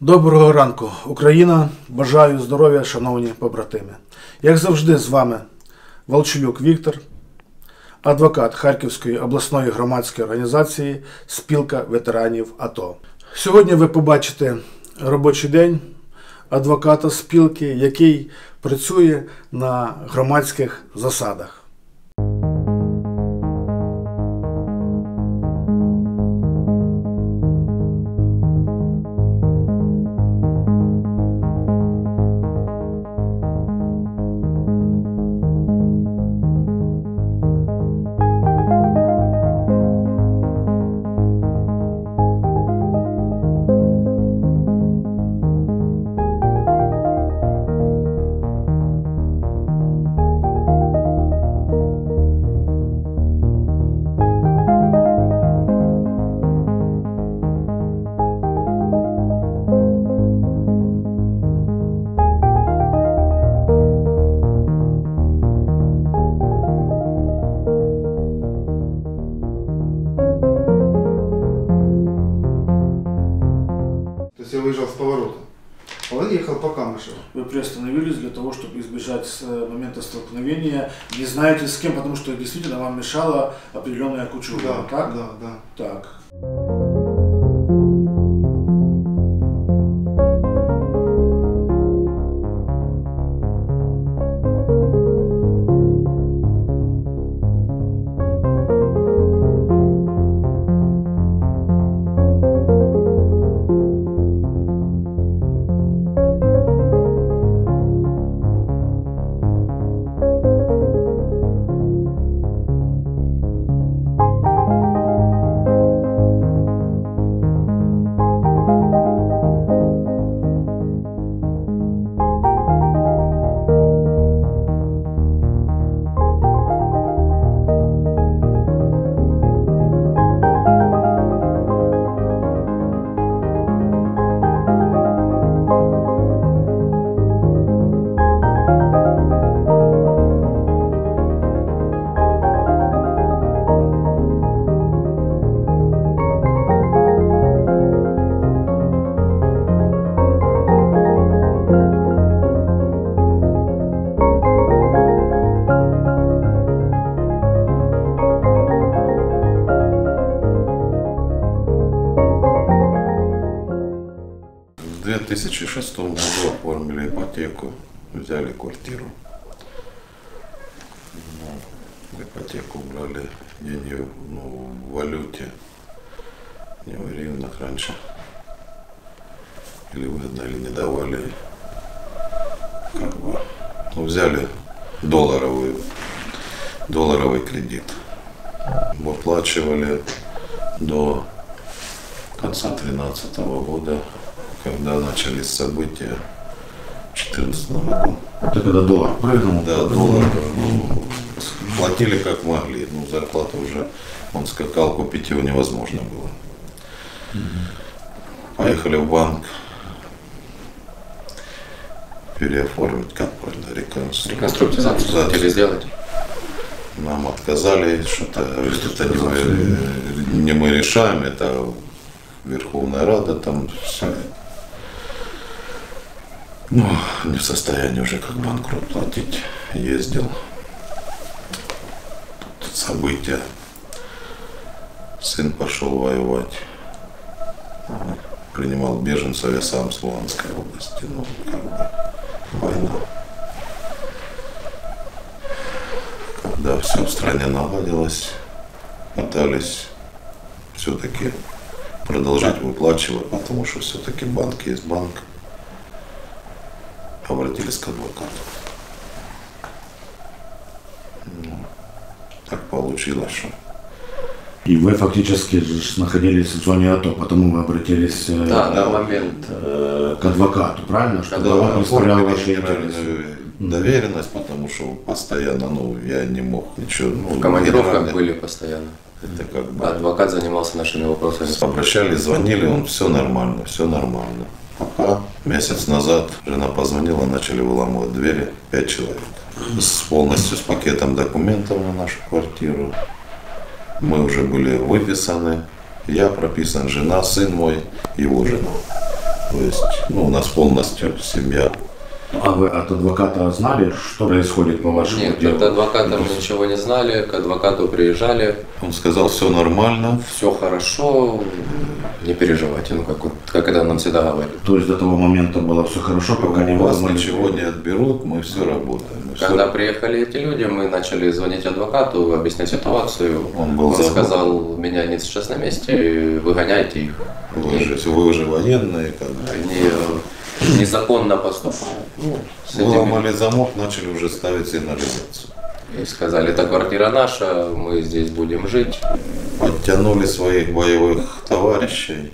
Доброго ранку, Україна! Бажаю здоров'я, шановні побратими. Як завжди, з вами Волчелюк Віктор, адвокат Харківської обласної громадської організації Спілка ветеранів АТО. Сьогодні ви побачите робочий день адвоката спілки, який працює на громадських засадах. Есть я выезжал с поворота. А он ехал по Камышеву. Вы приостановились для того, чтобы избежать э, момента столкновения. Не знаете с кем, потому что действительно вам мешала определенная кучура. Да, так? да, да. Так. Оформили ипотеку, взяли квартиру. Ну, ипотеку брали деньги ну, в валюте, не в гривнах раньше. Или выгодно, или не давали. Как бы, ну, взяли долларовый, долларовый кредит. Выплачивали до конца 2013 года, когда начались события 2014 году. Это когда доллар прыгнул. Да, доллар ну, платили как могли. Ну, зарплата уже, он скакал, купить его невозможно было. Поехали в банк переоформить, как правильно, реконструкцию. Реконструкцию да, сделать. Нам отказали, что-то это не мы, не мы решаем, это Верховная Рада, там все. Ну, не в состоянии уже как банкрот платить. Ездил. Тут события. Сын пошел воевать. Принимал беженцев я сам с Луганской области. Ну, как бы война. Когда все в стране наладилось, пытались все-таки продолжать выплачивать, потому что все-таки банк есть банк. Обратились к адвокату. Ну, так получилось, что И вы фактически находились в зоне АТО, потому вы обратились э, Да, момент. э, к адвокату, правильно? Чтобы Да, он представлял ваши интересы. доверенность, потому что постоянно, ну, я не мог ничего. Ну, В командировках были постоянно. Это как бы Адвокат занимался нашими вопросами. Обращались, звонили, он все нормально, все нормально. Пока месяц назад жена позвонила, начали выламывать двери, пять человек. С, полностью с пакетом документов на нашу квартиру. Мы уже были выписаны. Я прописан, жена, сын мой, его жена. То есть, ну, у нас полностью семья. А вы от адвоката знали, что происходит по вашему Нет, делу? от адвоката мы ничего не знали, к адвокату приезжали, Он сказал, все нормально. все хорошо, не переживайте, ну как, вот- как это нам всегда говорят. То есть до того момента было все хорошо, пока не вас выдумали- ничего не отберут, мы все работаем. Мы Когда приехали эти люди, мы начали звонить адвокату, объяснять ситуацию. Он был забот. сказал, меня нет сейчас на месте, выгоняйте их. Вы же, вы же военные, как бы. Они э, незаконно поступают. Ну, Выломали замок, начали уже ставить сигнализацию. И сказали, это квартира наша, мы здесь будем жить. Подтянули своих боевых товарищей.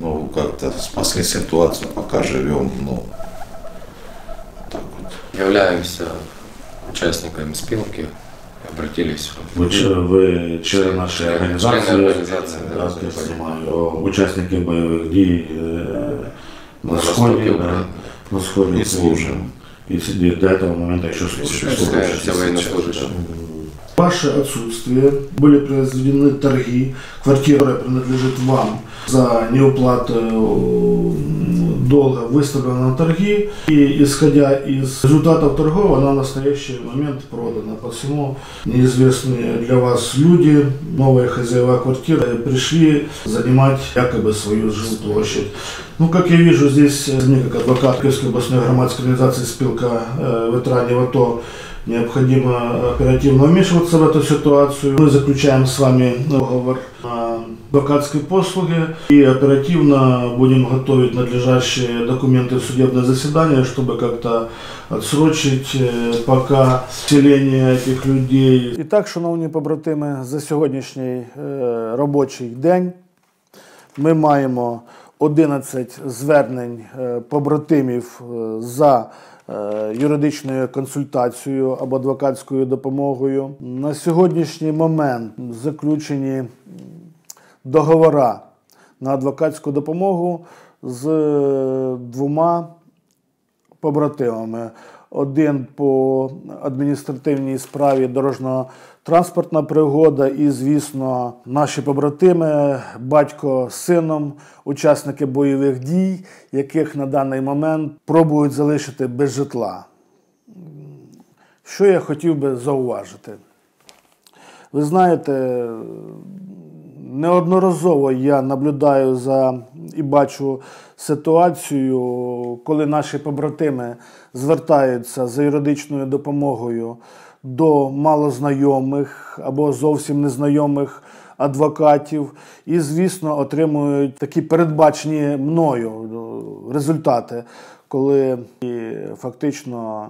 Ну, как-то спасли ситуацию, пока живем. Ну, так вот. Являемся участниками спилки, обратились. Вы, вы член нашей организации, член организации, да, я понимаю, участники боевых дій е, на На сході, востокі да, України. на сході І України. служимо. И сидит до этого момента еще служит. Являемся военнослужащими. Ваше отсутствие были произведены торги, квартира принадлежит вам за неуплату м, долга выставлена на торги, и исходя из результатов торгов, она в настоящий момент продана. По всему неизвестные для вас люди, новые хозяева квартиры, пришли занимать якобы свою жилплощадь. Ну, как я вижу, здесь э, мне, как адвокат Киевской областной громадской организации «Спилка э, ветеранов АТО», необходимо оперативно вмешиваться в эту ситуацию. Мы заключаем с вами договор на адвокатской послуги и оперативно будем готовить надлежащие документы в судебное заседание, чтобы как-то отсрочить э, пока вселение этих людей. І так, шановні побратими, за сьогоднішній е, робочий день ми маємо 11 звернень е, побратимів е, за е, юридичною консультацією або адвокатською допомогою. На сьогоднішній момент заключені м, договора на адвокатську допомогу з е, двома побратимами. Один по адміністративній справі дорожньо-транспортна пригода, і, звісно, наші побратими, батько з сином, учасники бойових дій, яких на даний момент пробують залишити без житла. Що я хотів би зауважити? Ви знаєте, неодноразово я наблюдаю за і бачу ситуацію, коли наші побратими звертаються за юридичною допомогою до малознайомих або зовсім незнайомих адвокатів, і, звісно, отримують такі передбачені мною результати, коли фактично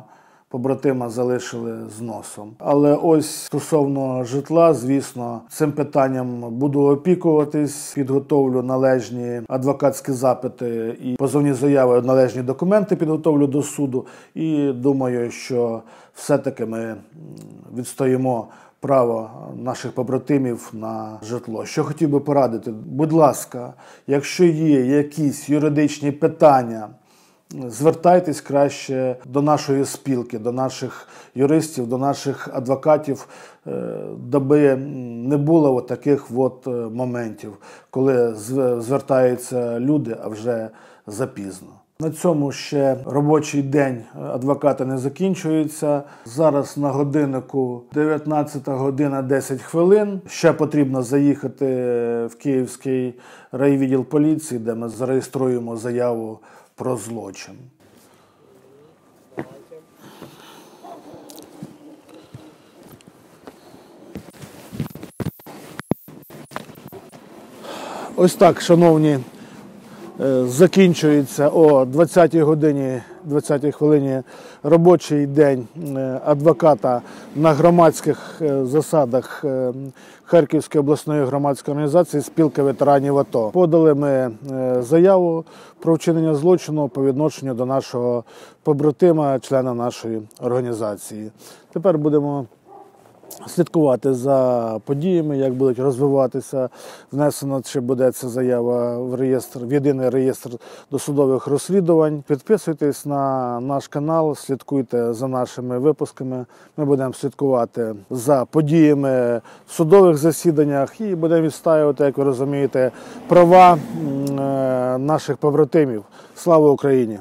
побратима залишили з носом. Але ось стосовно житла, звісно, цим питанням буду опікуватись, підготовлю належні адвокатські запити і позовні заяви, належні документи підготовлю до суду. І думаю, що все-таки ми відстоїмо. Право наших побратимів на житло. Що хотів би порадити, будь ласка, якщо є якісь юридичні питання, звертайтесь краще до нашої спілки, до наших юристів, до наших адвокатів, е, даби не було таких от е, моментів, коли звертаються люди, а вже запізно. На цьому ще робочий день адвоката не закінчується. Зараз на годиннику 19 година 10 хвилин. Ще потрібно заїхати в Київський райвідділ поліції, де ми зареєструємо заяву про злочин. Ось так, шановні, закінчується о 20 годині, 20 хвилині робочий день е, адвоката на громадських е, засадах е, Харківської обласної громадської організації Спілка ветеранів АТО. Подали ми е, заяву про вчинення злочину по відношенню до нашого побратима, члена нашої організації. Тепер будемо слідкувати за подіями, як будуть розвиватися. Внесено чи буде ця заява в реєстр, в єдиний реєстр досудових розслідувань. Підписуйтесь на наш канал, слідкуйте за нашими випусками. Ми будемо слідкувати за подіями в судових засіданнях і будемо відстаювати, як ви розумієте, права е, наших побратимів. Слава Україні!